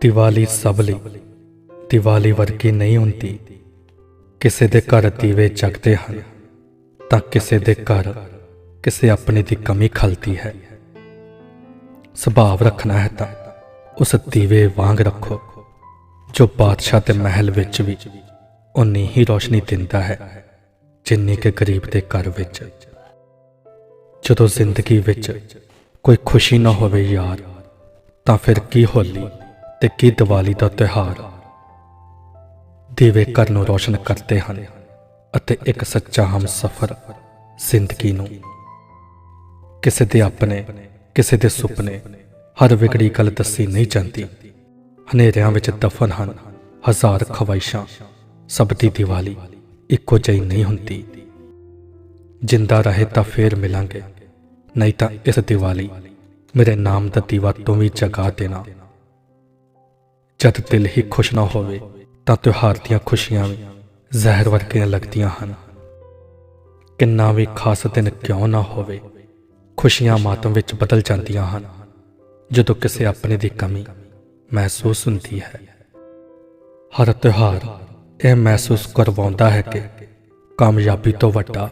ਦੀਵਾਲੀ ਸਭ ਲਈ। ਦੀਵਾਲੀ ਵਰਗੀ ਨਹੀਂ ਹੁੰਦੀ। ਕਿਸੇ ਦੇ ਘਰ ਦੀਵੇ ਜਗਦੇ ਹਨ, ਤਾਂ ਕਿਸੇ ਦੇ ਘਰ ਕਿਸੇ ਆਪਣੇ ਦੀ ਕਮੀ ਖਲਦੀ ਹੈ। ਸੁਭਾਵ ਰੱਖਣਾ ਹੈ ਤਾਂ ਉਸ ਦੀਵੇ ਵਾਂਗ ਰੱਖੋ, ਜੋ ਬਾਦਸ਼ਾਹ ਦੇ ਮਹਿਲ ਵਿੱਚ ਵੀ ਉਨੀ ਹੀ ਰੋਸ਼ਨੀ ਦਿੰਦਾ ਹੈ, ਜਿੰਨੀ ਕਿ ਗਰੀਬ ਦੇ ਘਰ ਵਿੱਚ। ਜਦੋਂ ਜ਼ਿੰਦਗੀ ਵਿੱਚ ਕੋਈ ਖੁਸ਼ੀ ਨਾ ਹੋਵੇ ਯਾਰ, ਤਾਂ ਫਿਰ ਕੀ ਹੋਲੀ? ਤੇ ਕੀ ਦੀਵਾਲੀ ਦਾ ਤਿਉਹਾਰ? ਦੀਵੇ ਘਰ ਨੂੰ ਰੋਸ਼ਨ ਕਰਦੇ ਹਨ ਅਤੇ ਇੱਕ ਸੱਚਾ ਹਮਸਫਰ ਜ਼ਿੰਦਗੀ ਨੂੰ। ਕਿਸੇ ਦੇ ਆਪਣੇ, ਕਿਸੇ ਦੇ ਸੁਪਨੇ, ਹਰ ਵਿਗੜੀ ਗੱਲ ਦੱਸੀ ਨਹੀਂ ਜਾਂਦੀ। ਹਨੇਰਿਆਂ ਵਿੱਚ ਦਫਨ ਹਨ ਹਜ਼ਾਰ ਖਵਾਇਸ਼ਾਂ, ਸਭ ਦੀ ਦੀਵਾਲੀ ਇੱਕੋ ਜਿਹੀ ਨਹੀਂ ਹੁੰਦੀ। ਜਿੰਦਾ ਰਹੇ ਤਾਂ ਫੇਰ ਮਿਲਾਂਗੇ, ਨਹੀਂ ਤਾਂ ਇਸ ਦੀਵਾਲੀ ਮੇਰੇ ਨਾਮ ਦਾ ਦੀਵਾ ਤੂੰ ਵੀ ਜਗਾ ਦੇਣਾ। ਜਦ ਦਿਲ ਹੀ ਖੁਸ਼ ਨਾ ਹੋਵੇ, ਤਾਂ ਤਿਉਹਾਰ ਦੀਆਂ ਖੁਸ਼ੀਆਂ ਵੀ ਜ਼ਹਿਰ ਵਰਗੀਆਂ ਲੱਗਦੀਆਂ ਹਨ। ਕਿੰਨਾ ਵੀ ਖਾਸ ਦਿਨ ਕਿਉਂ ਨਾ ਹੋਵੇ, ਖੁਸ਼ੀਆਂ ਮਾਤਮ ਵਿੱਚ ਬਦਲ ਜਾਂਦੀਆਂ ਹਨ। ਜਦੋਂ ਕਿਸੇ ਆਪਣੇ ਦੀ ਕਮੀ ਮਹਿਸੂਸ ਹੁੰਦੀ ਹੈ, ਹਰ ਤਿਉਹਾਰ ਇਹ ਮਹਿਸੂਸ ਕਰਵਾਉਂਦਾ ਹੈ ਕਿ ਕਾਮਯਾਬੀ ਤੋਂ ਵੱਡਾ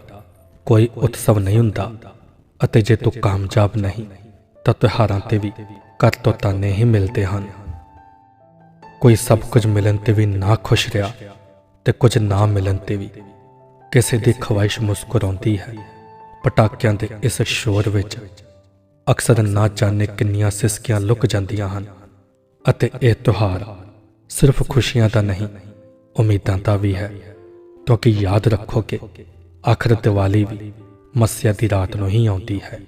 ਕੋਈ ਉਤਸਵ ਨਹੀਂ ਹੁੰਦਾ ਅਤੇ ਜੇ ਤੂੰ ਕਾਮਯਾਬ ਨਹੀਂ, ਤਾਂ ਤਿਉਹਾਰਾਂ ਤੇ ਵੀ ਕਰ ਤੋਂ ਤਾਨੇ ਹੀ ਮਿਲਦੇ ਹਨ। ਕੋਈ ਸਭ ਕੁਝ ਮਿਲਣ ਤੇ ਵੀ ਨਾ ਖੁਸ਼ ਰਿਹਾ ਤੇ ਕੁਝ ਨਾ ਮਿਲਣ ਤੇ ਵੀ। ਕਿਸੇ ਦੀ ਖਵਾਇਸ਼ ਮੁਸਕਰਾਉਂਦੀ ਹੈ। ਪਟਾਕਿਆਂ ਦੇ ਇਸ ਸ਼ੋਰ ਵਿੱਚ ਅਕਸਰ ਨਾ ਜਾਣੇ ਕਿੰਨੀਆਂ ਸਿਸਕੀਆਂ ਲੁਕ ਜਾਂਦੀਆਂ ਹਨ ਅਤੇ ਇਹ ਤਿਉਹਾਰ ਸਿਰਫ ਖੁਸ਼ੀਆਂ ਦਾ ਨਹੀਂ, ਉਮੀਦਾਂ ਦਾ ਵੀ ਹੈ। ਕਿਉਂਕਿ ਯਾਦ ਰੱਖੋ ਕਿ ਆਖਰ ਦੀਵਾਲੀ ਵੀ ਮੱਸਿਆ ਦੀ ਰਾਤ ਨੂੰ ਹੀ ਆਉਂਦੀ ਹੈ।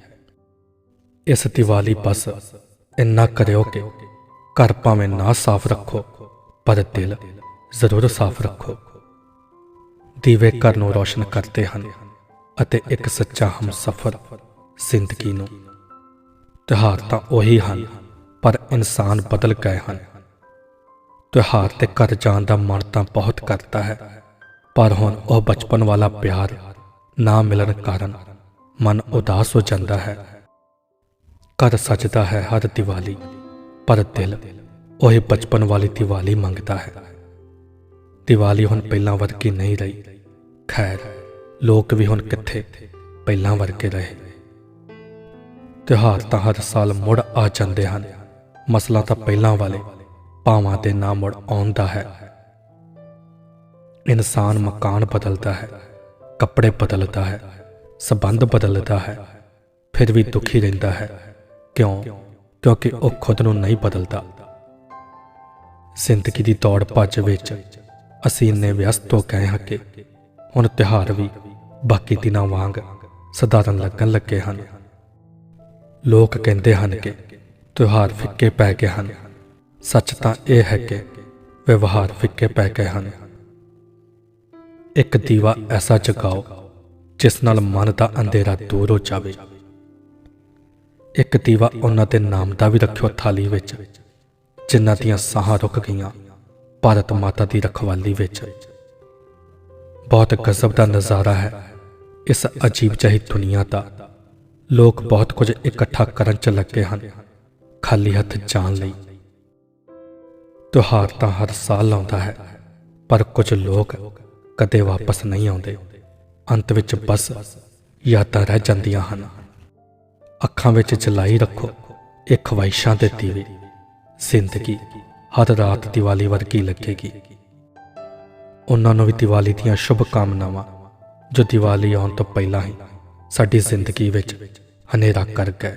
ਇਸ ਦੀਵਾਲੀ ਬਸ ਇੰਨਾ ਕਰਿਓ ਕਿ ਘਰ ਭਾਵੇਂ ਨਾ ਸਾਫ਼ ਰੱਖੋ, ਪਰ ਦਿਲ ਜ਼ਰੂਰ ਸਾਫ਼ ਰੱਖੋ। ਦੀਵੇ ਘਰ ਨੂੰ ਰੋਸ਼ਨ ਕਰਦੇ ਹਨ ਅਤੇ ਇੱਕ ਸੱਚਾ ਹਮਸਫਰ ਜ਼ਿੰਦਗੀ ਨੂੰ। ਤਿਉਹਾਰ ਤਾਂ ਉਹੀ ਹਨ, ਪਰ ਇਨਸਾਨ ਬਦਲ ਗਏ ਹਨ। ਤਿਉਹਾਰ ਤੇ ਘਰ ਜਾਣ ਦਾ ਮਨ ਤਾਂ ਬਹੁਤ ਕਰਦਾ ਹੈ, ਪਰ ਹੁਣ ਉਹ ਬਚਪਨ ਵਾਲਾ ਪਿਆਰ ਨਾ ਮਿਲਣ ਕਾਰਨ ਮਨ ਉਦਾਸ ਹੋ ਜਾਂਦਾ ਹੈ। ਘਰ ਸਜਦਾ ਹੈ ਹਰ ਦੀਵਾਲੀ ਪਰ ਦਿਲ ਉਹ ਬਚਪਨ ਵਾਲੀ ਦੀਵਾਲੀ ਮੰਗਦਾ ਹੈ। ਦੀਵਾਲੀ ਹੁਣ ਪਹਿਲਾਂ ਵਰਗੀ ਨਹੀਂ ਰਹੀ। ਖੈਰ, ਲੋਕ ਵੀ ਹੁਣ ਕਿੱਥੇ ਪਹਿਲਾਂ ਵਰਗੇ ਰਹੇ। ਤਿਉਹਾਰ ਤਾਂ ਹਰ ਸਾਲ ਮੁੜ ਆ ਜਾਂਦੇ ਹਨ। ਮਸਲਾ ਤਾਂ ਪਹਿਲਾਂ ਵਾਲੇ ਭਾਵਾਂ ਤੇ ਨਾ ਮੁੜ ਆਉਂਦਾ ਹੈ। ਇਨਸਾਨ ਮਕਾਨ ਬਦਲਦਾ ਹੈ, ਕੱਪੜੇ ਬਦਲਦਾ ਹੈ, ਸਬੰਧ ਬਦਲਦਾ ਹੈ, ਫਿਰ ਵੀ ਦੁਖੀ ਰਹਿੰਦਾ ਹੈ। ਕਿਉਂ? ਕਿਉਂਕਿ ਉਹ ਖੁਦ ਨੂੰ ਨਹੀਂ ਬਦਲਦਾ। ਜ਼ਿੰਦਗੀ ਦੀ ਦੌੜ ਭੱਜ ਵਿੱਚ ਅਸੀਂ ਇੰਨੇ ਵਿਅਸਤ ਹੋ ਗਏ ਹਾਂ ਕਿ ਹੁਣ ਤਿਉਹਾਰ ਵੀ ਬਾਕੀ ਦਿਨਾਂ ਵਾਂਗ ਸਧਾਰਨ ਲੱਗਣ ਲੱਗੇ ਹਨ। ਲੋਕ ਕਹਿੰਦੇ ਹਨ ਕਿ ਤਿਉਹਾਰ ਫਿੱਕੇ ਪੈ ਗਏ ਹਨ। ਸੱਚ ਤਾਂ ਇਹ ਹੈ ਕਿ ਵਿਵਹਾਰ ਫਿੱਕੇ ਪੈ ਗਏ ਹਨ। ਇੱਕ ਦੀਵਾ ਐਸਾ ਜਗਾਓ ਜਿਸ ਨਾਲ ਮਨ ਦਾ ਅੰਧੇਰਾ ਦੂਰ ਹੋ ਜਾਵੇ। ਇੱਕ ਦੀਵਾ ਉਹਨਾਂ ਦੇ ਨਾਮ ਦਾ ਵੀ ਰੱਖਿਓ ਥਾਲੀ ਵਿੱਚ, ਜਿਨ੍ਹਾਂ ਦੀਆਂ ਸਾਹਾਂ ਰੁਕ ਗਈਆਂ ਭਾਰਤ ਮਾਤਾ ਦੀ ਰਖਵਾਲੀ ਵਿੱਚ। ਬਹੁਤ ਗਜ਼ਬ ਦਾ ਨਜ਼ਾਰਾ ਹੈ ਇਸ ਅਜੀਬ ਜਿਹੀ ਦੁਨੀਆ ਦਾ। ਲੋਕ ਬਹੁਤ ਕੁਝ ਇਕੱਠਾ ਕਰਨ ਚ ਲੱਗੇ ਹਨ, ਖਾਲੀ ਹੱਥ ਜਾਣ ਲਈ। ਤਿਉਹਾਰ ਤਾਂ ਹਰ ਸਾਲ ਆਉਂਦਾ ਹੈ, ਪਰ ਕੁਝ ਲੋਕ ਕਦੇ ਵਾਪਸ ਨਹੀਂ ਆਉਂਦੇ। ਅੰਤ ਵਿੱਚ ਬਸ ਯਾਦਾਂ ਰਹਿ ਜਾਂਦੀਆਂ ਹਨ। ਅੱਖਾਂ ਵਿੱਚ ਜਲਾਈ ਰੱਖੋ, ਇਹ ਖਵਾਇਸ਼ਾਂ ਦੇ ਦੀਵੇ। ਜ਼ਿੰਦਗੀ ਹਰ ਰਾਤ ਦੀਵਾਲੀ ਵਰਗੀ ਲੱਗੇਗੀ। ਉਹਨਾਂ ਨੂੰ ਵੀ ਦੀਵਾਲੀ ਦੀਆਂ ਸ਼ੁਭ ਕਾਮਨਾਵਾਂ, ਜੋ ਦੀਵਾਲੀ ਆਉਣ ਤੋਂ ਪਹਿਲਾਂ ਹੀ ਸਾਡੀ ਜ਼ਿੰਦਗੀ ਵਿੱਚ ਹਨੇਰਾ ਕਰ ਗਏ।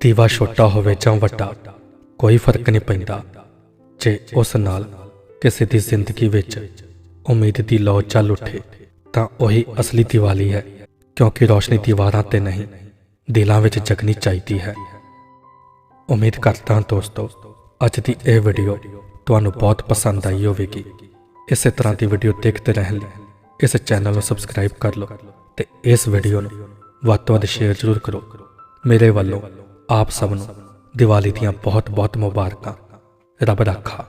ਦੀਵਾ ਛੋਟਾ ਹੋਵੇ ਜਾਂ ਵੱਡਾ, ਕੋਈ ਫ਼ਰਕ ਨਹੀਂ ਪੈਂਦਾ। ਜੇ ਉਸ ਨਾਲ ਕਿਸੇ ਦੀ ਜ਼ਿੰਦਗੀ ਵਿੱਚ ਉਮੀਦ ਦੀ ਲੋ ਚੱਲ ਉੱਠੇ, ਤਾਂ ਉਹੀ ਅਸਲੀ ਦੀਵਾਲੀ ਹੈ, ਕਿਉਂਕਿ ਰੋਸ਼ਨੀ ਦੀਵਾਰਾਂ ਤੇ ਨਹੀਂ। ਦਿਲਾਂ ਵਿੱਚ ਜਗਣੀ ਚਾਹੀਦੀ ਹੈ। ਉਮੀਦ ਕਰਦਾ ਦੋਸਤੋ, ਅੱਜ ਦੀ ਇਹ ਵੀਡੀਓ ਤੁਹਾਨੂੰ ਬਹੁਤ ਪਸੰਦ ਆਈ ਹੋਵੇਗੀ। ਇਸੇ ਤਰ੍ਹਾਂ ਦੀ ਵੀਡੀਓ ਦੇਖਦੇ ਰਹਿਣ ਲਈ ਇਸ ਚੈਨਲ ਨੂੰ ਸਬਸਕ੍ਰਾਈਬ ਕਰ ਲਓ ਤੇ ਇਸ ਵੀਡੀਓ ਨੂੰ ਵੱਧ ਤੋਂ ਵੱਧ ਸ਼ੇਅਰ ਜ਼ਰੂਰ ਕਰੋ। ਮੇਰੇ ਵੱਲੋਂ ਆਪ ਸਭ ਨੂੰ ਦੀਵਾਲੀ ਦੀਆਂ ਬਹੁਤ ਬਹੁਤ ਮੁਬਾਰਕਾਂ। ਰੱਬ ਰਾਖਾ